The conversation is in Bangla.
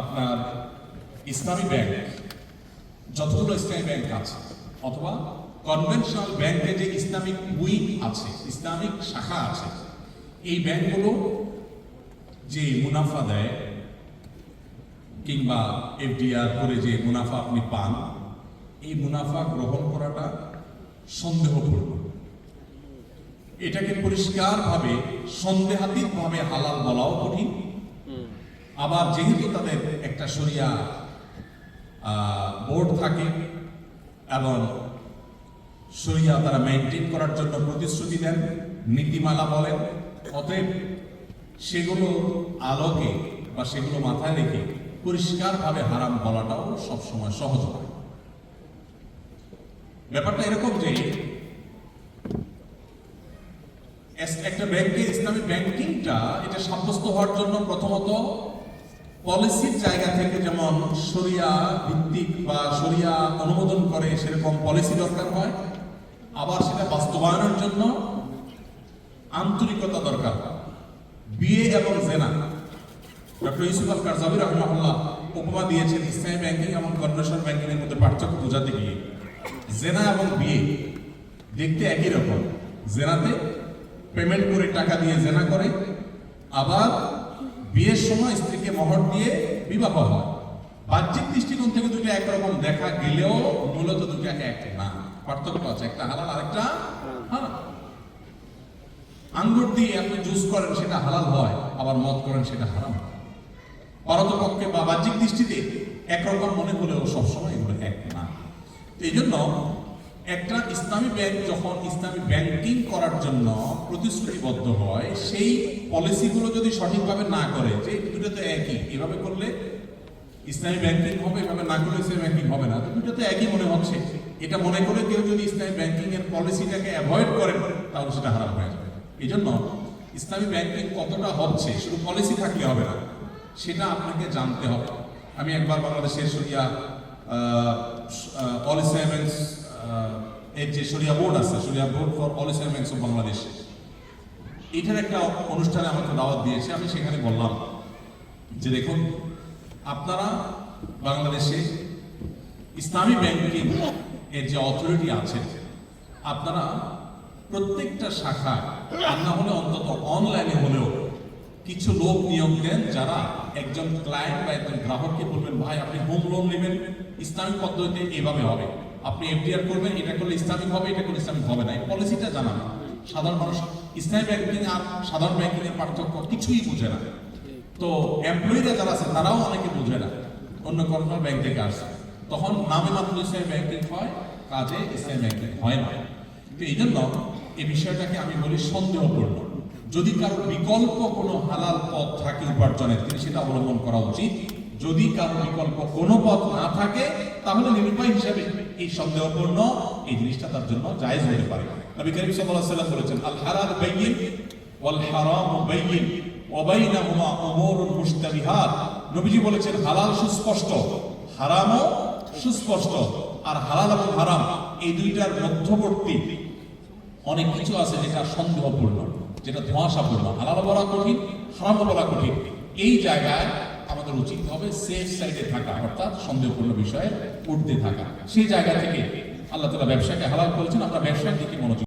আপনার ইসলামী ব্যাংক, যতগুলো ইসলামী ব্যাংক আছে, অথবা কনভেনশনাল ব্যাংকে যে ইসলামিক উইং আছে, ইসলামিক শাখা আছে, এই ব্যাংকগুলো যে মুনাফা দেয়, কিংবা এফডিআর করে যে মুনাফা আপনি পান, এই মুনাফা গ্রহণ করাটা সন্দেহপূর্ণ। এটাকে পরিষ্কারভাবে, সন্দেহাতীতভাবে হালাল বলাও কঠিন। আবার যেহেতু তাদের একটা সরিয়া বোর্ড থাকে এবং সরিয়া তারা মেনটেন করার জন্য প্রতিশ্রুতি দেন, নীতিমালা বলেন, অতএব সেগুলো আলোকে বা সেগুলো মাথায় রেখে পরিষ্কারভাবে হারাম বলাটাও সবসময় সহজ হয়। ব্যাপারটা এরকম যে একটা ব্যাংকে ইসলামী ব্যাংকিংটা এটা সাব্যস্ত হওয়ার জন্য প্রথমত পলিসির জায়গা থেকে যেমন সরিয়া ভিত্তিক বা সরিয়া অনুমোদন করে সেরকম পলিসি দরকার হয়, আবার সেটা বাস্তবায়নের জন্য আন্তরিকতা দরকার। বিয়ে এবং জেনা। ডক্টর ইউসুফ আল কারজাবি রহমাহুল্লাহ উপমা দিয়েছেন, ইসলামী ব্যাংকিং এবং কনভেনশনাল ব্যাংকিং এর মধ্যে পার্থক্য বোঝাতে গিয়ে। জেনা এবং বিয়ে দেখতে একই রকম। জেনাতে পেমেন্ট করে টাকা দিয়ে জেনা করে, আবার বিয়ের সময় স্ত্রীকে মহর দিয়ে বিবাহ হয়। বাহ্যিক দৃষ্টিকোণ থেকে দুটো একরকম দেখা গেলেও মূলত দুটো এক না। পার্থক্য আছে, একটা হালাল, আরেকটা হারাম। আঙ্গুর দিয়ে আপনি জুস করেন, সেটা হালাল হয়, আবার মদ করেন, সেটা হারাম পারতপক্ষে বা বাহ্যিক দৃষ্টিতে একরকম মনে হলেও সবসময় এগুলো এক না। এই জন্য একটা ইসলামী ব্যাংক যখন ইসলামী ব্যাংকিং করার জন্য প্রতিশ্রুতিবদ্ধ হয়, সেই পলিসিগুলো যদি সঠিকভাবে না করে, যে দুটো তো একই, এভাবে করলে ইসলামী ব্যাংকিং হবে, এভাবে না করলে ইসলামী ব্যাংকিং হবে না। দুটো তো একই মনে হচ্ছে। এটা মনে করে কেউ যদি ইসলামী ব্যাংকিং এর পলিসিটাকে অ্যাভয়েড করে, তাহলে সেটা হারাম হয়ে যাবে। এই জন্য ইসলামী ব্যাংকিং কতটা হচ্ছে, শুধু পলিসি থাকলে হবে না, সেটা আপনাকে জানতে হবে। আমি একবার বাংলাদেশের সরিয়া অল ইসলামিক্স এর যে সরিয়া বোর্ড আছে, Shariah board for all Islamics of Bangladesh এটার একটা অনুষ্ঠানে আমাকে দাওয়াত দিয়েছে, আমি সেখানে বললাম যে দেখুন, আপনারা বাংলাদেশে ইসলামী ব্যাংকিং এর যে অথরিটি আছে, আপনারা প্রত্যেকটা শাখায়, আর না হলে অন্তত অনলাইনে হলেও কিছু লোক নিয়োগ দেন যারা একজন ক্লায়েন্ট বা একজন গ্রাহককে বলবেন, ভাই, আপনি হোম লোন নেবেন, ইসলামিক পদ্ধতিতে এভাবে হবে। আপনি এফডিআর করবেন, এটা করলে ইসলামিক হবে, এটা করলে ইসলামিক হবে না। এই পলিসিটা জানাবেন সাধারণ মানুষ, ইসলামিক ব্যাংকিং আর সাধারণ ব্যাংকিং এর পার্থক্য কিছুই বুঝে না। তো এমপ্লয়িরা যারা আছে, তারাও অনেকে বুঝে না। অন্য কোনো ব্যাংক থেকে আসে। তখন নামে মাত্র ইসলামী ব্যাংকিং হয়, কাজে ইসলামী ব্যাংকিং হয় না। তো এই জন্য এই বিষয়টাকে আমি বলি সন্দেহপূর্ণ। যদি কারও বিকল্প কোনো হালাল পথ থাকে উপার্জনের, তিনি সেটা অবলম্বন করা উচিত। যদি কারও বিকল্প কোনো পথ না থাকে, তাহলে নিরুপায় হিসাবে এই সন্দেহপূর্ণ এই জিনিসটা তার জন্য জায়েজ হতে পারে। নবী করিম সাল্লাল্লাহু আলাইহি সাল্লাম বলেছেন, আল হালাল বাইয়িন ওয়াল হারাম বাইয়িন ওয়া বাইনাহুমা উমুরুন মুশতাবিহাত। নবীজি বলেছেন, হালাল সুস্পষ্ট, হারামও সুস্পষ্ট, আর হালাল এবং হারাম এই দুইটার মধ্যবর্তী অনেক কিছু আছে যেটা সন্দেহপূর্ণ, যেটা ধোঁয়াশাপূর্ণ। হালাল বলা কঠিন, হারাম বলা কঠিন। এই জায়গায় আমাদের উচিত হবে সেফ সাইডে থাকা অর্থাৎ সন্দেহপূর্ণ বিষয়ে উঠতে থাকা। সেই জায়গা থেকে আল্লাহ তালা ব্যবসাকে হালাল করেছেন, আমরা ব্যবসার দিকে মনোযোগ